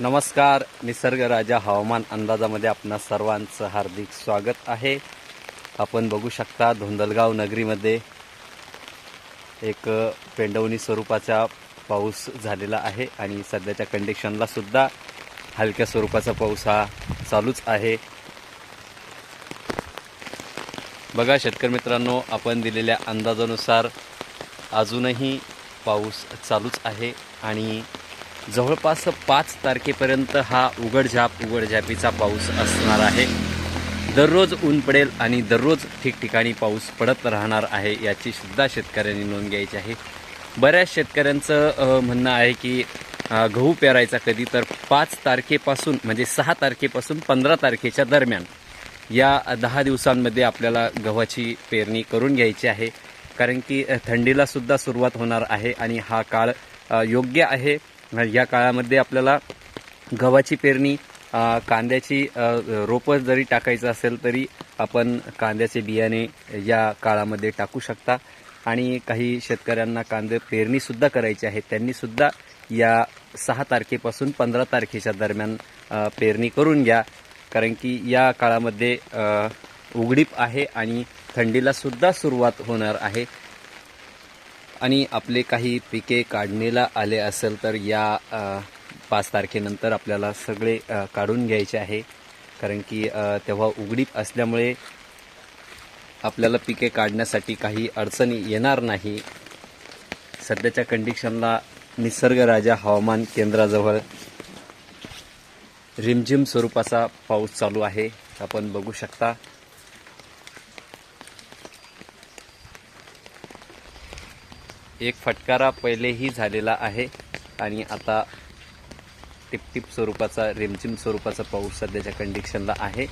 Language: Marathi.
नमस्कार निसर्ग राजा हवामान अंदाजामध्ये आपणा सर्वांचं हार्दिक स्वागत आहे. आपण बघू शकता धोंदलगाव नगरीमध्ये एक पेंडवणी स्वरूपाचा पाऊस झालेला आहे आणि सध्याच्या कंडिशनला सुद्धा हलक्या स्वरूपाचा पाऊस हा चालूच आहे. बघा शेतकरी मित्रांनो आपण दिलेल्या अंदाजानुसार अजूनही पाऊस चालूच आहे आणि जवळपास पाच तारखेपर्यंत हा उघडझाप उघडझापीचा पाऊस असणार आहे. दररोज ऊन पडेल आणि दररोज ठिकठिकाणी पाऊस पडत राहणार आहे याची सुद्धा शेतकऱ्यांनी नोंद घ्यायची आहे. बऱ्याच शेतकऱ्यांचं म्हणणं आहे की गहू पेरायचा कधी तर पाच तारखेपासून म्हणजे सहा तारखेपासून पंधरा तारखेच्या दरम्यान. या दहा दिवसांमध्ये आपल्याला गव्हाची पेरणी करून घ्यायची आहे. कारण की थंडीलासुद्धा थंडीला सुद्धा सुरुवात होणार आहे आणि हा काळ योग्य आहे. या काळामध्ये आपल्याला गव्हाची पेरणी कांद्याची रोपं जरी टाकायचं असेल तरी आपण कांद्याचे बियाणे या काळामध्ये टाकू शकता. आणि काही शेतकऱ्यांना कांदे पेरणीसुद्धा करायची आहे. त्यांनीसुद्धा या सहा तारखेपासून पंधरा तारखेच्या दरम्यान पेरणी करून घ्या. कारण की या काळामध्ये उघडीप आहे आणि थंडीलासुद्धा सुरुवात होणार आहे. आणि आपले काही पिके काढणीला आले असेल तर या पाच तारखेनंतर आपल्याला सगळे काढून घ्यायचे आहे. कारण की तेव्हा उघडीप असल्यामुळे आपल्याला पिके काढण्यासाठी काही अडचणी येणार नाही. सध्याच्या कंडिशनला निसर्ग राजा हवामान केंद्राजवळ रिमझिम स्वरूपाचा पाऊस चालू आहे. आपण बघू शकता. एक फटकारा पहिलेही झालेला आहे आणि आता टिपटिप स्वरूपाचा रिमझिम स्वरूपाचा पाऊस सध्याच्या कंडिशनला आहे.